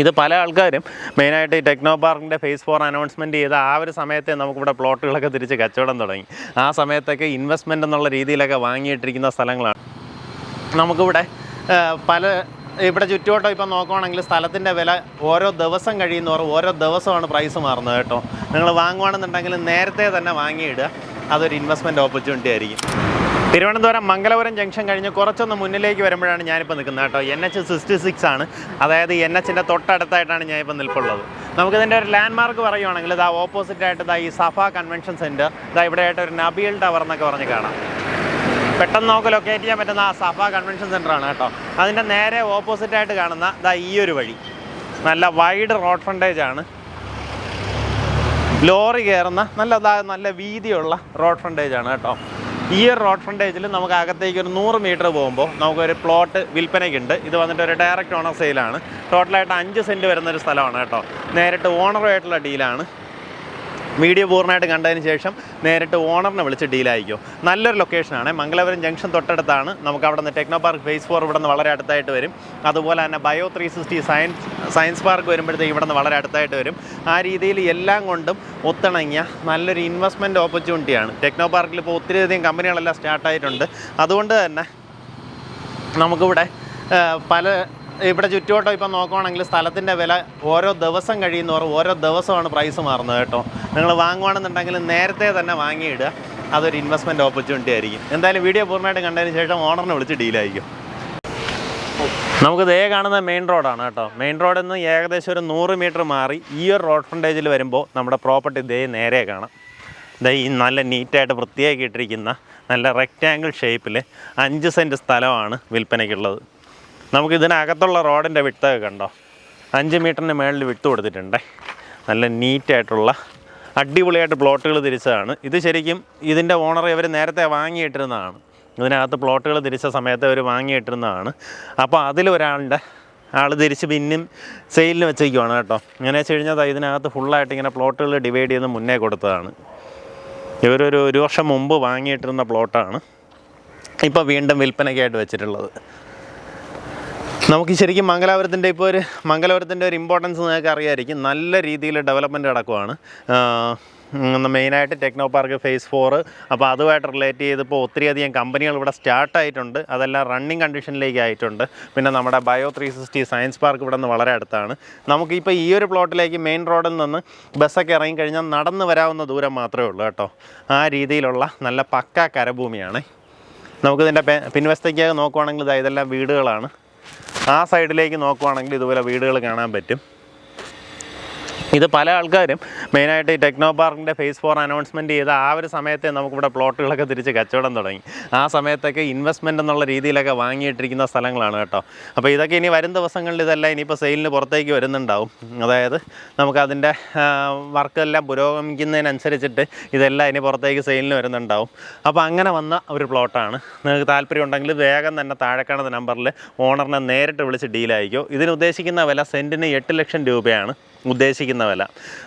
ഇത് പല ആൾക്കാരും മെയിനായിട്ട് ഈ ടെക്നോ പാർക്കിന്റെ ഫേസ് ഫോർ അനൗൺസ്മെന്റ് ചെയ്ത ആ ഒരു സമയത്തെ നമുക്കിവിടെ പ്ലോട്ടുകളൊക്കെ തിരിച്ച് കച്ചവടം തുടങ്ങി. ആ സമയത്തൊക്കെ ഇൻവെസ്റ്റ്മെന്റ് എന്നുള്ള രീതിയിലൊക്കെ വാങ്ങിയിട്ടിരിക്കുന്ന സ്ഥലങ്ങളാണ്. നമുക്കിവിടെ പല ഇവിടെ ചുറ്റുവട്ടം ഇപ്പം നോക്കുവാണെങ്കിൽ സ്ഥലത്തിന്റെ വില ഓരോ ദിവസം കഴിയുന്നവർ ഓരോ ദിവസമാണ് പ്രൈസ് മാറുന്നത് കേട്ടോ. നിങ്ങൾ വാങ്ങുവാണെന്നുണ്ടെങ്കിൽ നേരത്തെ തന്നെ വാങ്ങിയിടുക. അതൊരു ഇൻവെസ്റ്റ്മെന്റ് ഓപ്പർച്യൂണിറ്റി ആയിരിക്കും. തിരുവനന്തപുരം മംഗലപുരം ജംഗ്ഷൻ കഴിഞ്ഞ് കുറച്ചൊന്ന് മുന്നിലേക്ക് വരുമ്പോഴാണ് ഞാനിപ്പോൾ നിൽക്കുന്നത് കേട്ടോ. എൻ എച്ച് സിക്സ്റ്റി സിക്സ് ആണ്. അതായത് എൻ എച്ചിന്റെ തൊട്ടടുത്തായിട്ടാണ് ഞാനിപ്പോൾ നിൽപ്പുള്ളത്. നമുക്കിതിന്റെ ഒരു ലാൻഡ് മാർക്ക് പറയുവാണെങ്കിൽ ഇതാ ഓപ്പോസിറ്റ് ആയിട്ട് ഇതാ ഈ സഫ കൺവെൻഷൻ സെന്റർ ഇതാ ഇവിടെ ആയിട്ട് ഒരു നബിയൽ ടവർ എന്നൊക്കെ പറഞ്ഞ് കാണാം. പെട്ടെന്ന് നമുക്ക് ലൊക്കേറ്റ് ചെയ്യാൻ പറ്റുന്ന ആ സഫ കൺവെൻഷൻ സെന്റർ ആണ് കേട്ടോ. അതിന്റെ നേരെ ഓപ്പോസിറ്റ് ആയിട്ട് കാണുന്ന ഇതാ ഈ ഒരു വഴി. നല്ല വൈഡ് റോഡ് ഫ്രണ്ടേജ് ആണ്. ലോറി കയറുന്ന നല്ല നല്ല വീതിയുള്ള റോഡ് ഫ്രണ്ടേജ് ആണ് കേട്ടോ. ഈ റോഡ് ഫ്രണ്ടേജിൽ നമുക്ക് അകത്തേക്ക് ഒരു നൂറ് മീറ്റർ പോകുമ്പോൾ നമുക്കൊരു പ്ലോട്ട് വിൽപ്പനയ്ക്കുണ്ട്. ഇത് വന്നിട്ട് ഒരു ഡയറക്റ്റ് ഓണർ സെയിലാണ് ടോട്ടലായിട്ട് അഞ്ച് സെന്റ് വരുന്നൊരു സ്ഥലമാണ് കേട്ടോ. നേരിട്ട് ഓണറുമായിട്ടുള്ള ഡീലാണ് വീഡിയോ പൂർണമായിട്ട് കണ്ടതിന് ശേഷം നേരിട്ട് ഓണറിനെ വിളിച്ച് ഡീലായിരിക്കും നല്ലൊരു ലൊക്കേഷനാണ് മംഗലപുരം ജംഗ്ഷൻ തൊട്ടടുത്താണ്. നമുക്ക് അവിടെ നിന്ന് ടെക്നോ പാർക്ക് ഫേസ് ഫോർ ഇവിടെ നിന്ന് വളരെ അടുത്തായിട്ട് വരും. അതുപോലെ തന്നെ bio three sixty science science park വരുമ്പോഴത്തേക്ക് ഇവിടെ നിന്ന് വളരെ അടുത്തായിട്ട് വരും. ആ രീതിയിൽ എല്ലാം കൊണ്ടും ഒത്തിണങ്ങിയ നല്ലൊരു ഇൻവെസ്റ്റ്മെന്റ് ഓപ്പർച്യൂണിറ്റിയാണ് ടെക്നോ പാർക്കിൽ ഇപ്പോൾ ഒത്തിരിയധികം കമ്പനികളെല്ലാം സ്റ്റാർട്ടായിട്ടുണ്ട് അതുകൊണ്ട് തന്നെ നമുക്കിവിടെ പല ഇവിടെ ചുറ്റുവട്ടം ഇപ്പം നോക്കുവാണെങ്കിൽ സ്ഥലത്തിന്റെ വില ഓരോ ദിവസം കഴിയുന്നവർ ഓരോ ദിവസമാണ് പ്രൈസ് മാറുന്നത് കേട്ടോ. നിങ്ങൾ വാങ്ങുവാണെന്നുണ്ടെങ്കിൽ നേരത്തെ തന്നെ വാങ്ങിയിടുക. അതൊരു ഇൻവെസ്റ്റ്മെന്റ് ഓപ്പർച്യൂണിറ്റി ആയിരിക്കും. എന്തായാലും വീഡിയോ പൂർണമായിട്ട് കണ്ടതിന് ശേഷം ഓണറിനെ വിളിച്ച് ഡീലായിരിക്കും നമുക്ക് ദേ കാണുന്ന മെയിൻ റോഡാണ് കേട്ടോ. മെയിൻ റോഡിൽ നിന്ന് ഏകദേശം ഒരു നൂറ് മീറ്റർ മാറി ഈ ഒരു റോഡ് ഫ്രണ്ടേജിൽ വരുമ്പോൾ നമ്മുടെ പ്രോപ്പർട്ടി ദേ നേരെ കാണാം. ദേ ഈ നല്ല നീറ്റായിട്ട് വൃത്തിയാക്കി ഇട്ടിരിക്കുന്ന നല്ല റെക്റ്റാങ്കിൾ ഷേപ്പിൽ അഞ്ച് സെന്റ് സ്ഥലമാണ് വിൽപ്പനയ്ക്കുള്ളത്. നമുക്ക് ഇതിനകത്തുള്ള റോഡിന്റെ വിട്ടൊക്കെ കണ്ടോ? അഞ്ച് മീറ്ററിന് മേളിൽ വിട്ട് കൊടുത്തിട്ടുണ്ടേ. നല്ല നീറ്റായിട്ടുള്ള അടിപൊളിയായിട്ട് പ്ലോട്ടുകൾ തിരിച്ചതാണ്. ഇത് ശരിക്കും ഇതിന്റെ ഓണർ ഇവർ നേരത്തെ വാങ്ങിയിട്ടിരുന്നതാണ്. ഇതിനകത്ത് പ്ലോട്ടുകൾ തിരിച്ച സമയത്ത് അവർ വാങ്ങിയിട്ടിരുന്നതാണ്. അപ്പോൾ അതിലൊരാളുടെ ആൾ തിരിച്ച് പിന്നും സെയിലിന് വെച്ചേക്കുവാണ് കേട്ടോ. ഇങ്ങനെ വെച്ച് കഴിഞ്ഞാൽ ഇതിനകത്ത് ഫുള്ളായിട്ട് ഇങ്ങനെ പ്ലോട്ടുകൾ ഡിവൈഡ് ചെയ്ത് മുന്നേ കൊടുത്തതാണ്. ഇവരൊരു ഒരു വർഷം മുമ്പ് വാങ്ങിയിട്ടിരുന്ന പ്ലോട്ടാണ്. ഇപ്പോൾ വീണ്ടും വിൽപ്പനയ്ക്കായിട്ട് വെച്ചിട്ടുള്ളത്. നമുക്ക് ശരിക്കും മംഗലാപുരത്തിന്റെ ഇപ്പോൾ ഒരു മംഗലാപുരത്തിന്റെ ഒരു ഇമ്പോർട്ടൻസ് നിങ്ങൾക്ക് അറിയാമായിരിക്കും നല്ല രീതിയിൽ ഡെവലപ്മെന്റ് നടക്കുവാണ്. മെയിനായിട്ട് ടെക്നോ പാർക്ക് ഫേസ് ഫോറ് അപ്പോൾ അതുമായിട്ട് റിലേറ്റ് ചെയ്തിപ്പോൾ ഒത്തിരിയധികം കമ്പനികൾ ഇവിടെ സ്റ്റാർട്ടായിട്ടുണ്ട് അതെല്ലാം റണ്ണിങ് കണ്ടീഷനിലേക്ക് ആയിട്ടുണ്ട്. പിന്നെ നമ്മുടെ bio three sixty science park ഇവിടെ നിന്ന് വളരെ അടുത്താണ്. നമുക്കിപ്പോൾ ഈ ഒരു പ്ലോട്ടിലേക്ക് മെയിൻ റോഡിൽ നിന്ന് ബസ്സൊക്കെ ഇറങ്ങിക്കഴിഞ്ഞാൽ നടന്ന് വരാവുന്ന ദൂരം മാത്രമേ ഉള്ളൂ കേട്ടോ. ആ രീതിയിലുള്ള നല്ല പക്ക കരഭൂമിയാണ്. നമുക്കിതിന്റെ പിൻവശത്തേക്ക് നോക്കുവാണെങ്കിൽ ഇതാ ഇതെല്ലാം വീടുകളാണ്. ആ സൈഡിലേക്ക് നോക്കുവാണെങ്കിൽ ഇതുപോലെ വീടുകൾ കാണാൻ പറ്റും. ഇത് പല ആൾക്കാരും മെയിനായിട്ട് ഈ ടെക്നോ പാർക്കിന്റെ ഫേസ് ഫോർ അനൗൺസ്മെന്റ് ചെയ്ത ആ ഒരു സമയത്തെ നമുക്കിവിടെ പ്ലോട്ടുകളൊക്കെ തിരിച്ച് കച്ചവടം തുടങ്ങി. ആ സമയത്തൊക്കെ ഇൻവെസ്റ്റ്മെന്റ് എന്നുള്ള രീതിയിലൊക്കെ വാങ്ങിയിട്ടിരിക്കുന്ന സ്ഥലങ്ങളാണ് കേട്ടോ. അപ്പോൾ ഇതൊക്കെ ഇനി വരും ദിവസങ്ങളിൽ ഇതെല്ലാം ഇനിയിപ്പോൾ സെയിലിന് പുറത്തേക്ക് വരുന്നുണ്ടാവും. അതായത് നമുക്കതിന്റെ വർക്കെല്ലാം പുരോഗമിക്കുന്നതിനനുസരിച്ചിട്ട് ഇതെല്ലാം ഇനി പുറത്തേക്ക് സെയിലിന് വരുന്നുണ്ടാവും. അപ്പോൾ അങ്ങനെ വന്ന ഒരു പ്ലോട്ടാണ്. നിങ്ങൾക്ക് താല്പര്യം ഉണ്ടെങ്കിൽ വേഗം തന്നെ താഴെ കാണുന്ന നമ്പറിൽ ഓണറിനെ നേരിട്ട് വിളിച്ച് ഇതിന് ഉദ്ദേശിക്കുന്ന വില സെന്റിന് എട്ട് ലക്ഷം രൂപയാണ്. ഉദ്ദേശിക്കുന്ന വില.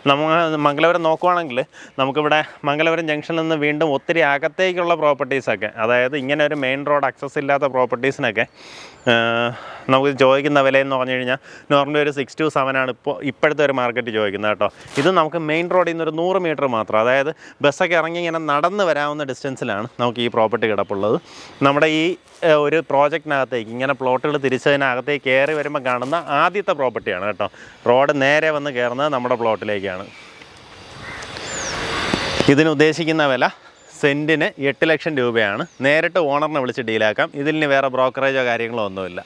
നമ്മൾ മംഗലപുരം നോക്കുവാണെങ്കിൽ നമുക്കിവിടെ മംഗലപുരം ജംഗ്ഷനിൽ നിന്ന് വീണ്ടും ഒത്തിരി അകത്തേക്കുള്ള പ്രോപ്പർട്ടീസൊക്കെ അതായത് ഇങ്ങനെ ഒരു മെയിൻ റോഡ് അക്സസ് ഇല്ലാത്ത പ്രോപ്പർട്ടീസിനൊക്കെ നമുക്ക് ചോദിക്കുന്ന വിലയെന്ന് പറഞ്ഞു കഴിഞ്ഞാൽ നോർമലി ഒരു സിക്സ് ടു സെവൻ ആണ് ഇപ്പോൾ ഇപ്പോഴത്തെ ഒരു മാർക്കറ്റ് ചോദിക്കുന്നത് കേട്ടോ. ഇത് നമുക്ക് മെയിൻ റോഡിൽ നിന്ന് ഒരു നൂറ് മീറ്റർ മാത്രം അതായത് ബസ്സൊക്കെ ഇറങ്ങി ഇങ്ങനെ നടന്ന് വരാവുന്ന ഡിസ്റ്റൻസിലാണ് നമുക്ക് ഈ പ്രോപ്പർട്ടി കിടപ്പുള്ളത്. നമ്മുടെ ഈ ഒരു പ്രോജക്റ്റിനകത്തേക്ക് ഇങ്ങനെ പ്ലോട്ടുകൾ തിരിച്ചതിനകത്തേക്ക് കയറി വരുമ്പോൾ കാണുന്ന ആദ്യത്തെ പ്രോപ്പർട്ടിയാണ് കേട്ടോ. റോഡ് നേരെ വന്ന് കയറുന്നത് നമ്മുടെ പ്ലോട്ടിലേക്കാണ് ഇതിന് ഉദ്ദേശിക്കുന്ന വില സെന്റിന് എട്ട് ലക്ഷം രൂപയാണ്. നേരിട്ട് ഓണറിനെ വിളിച്ച് ഡീലാക്കാം ഇതിൽ വേറെ ബ്രോക്കറേജോ കാര്യങ്ങളോ ഒന്നുമില്ല.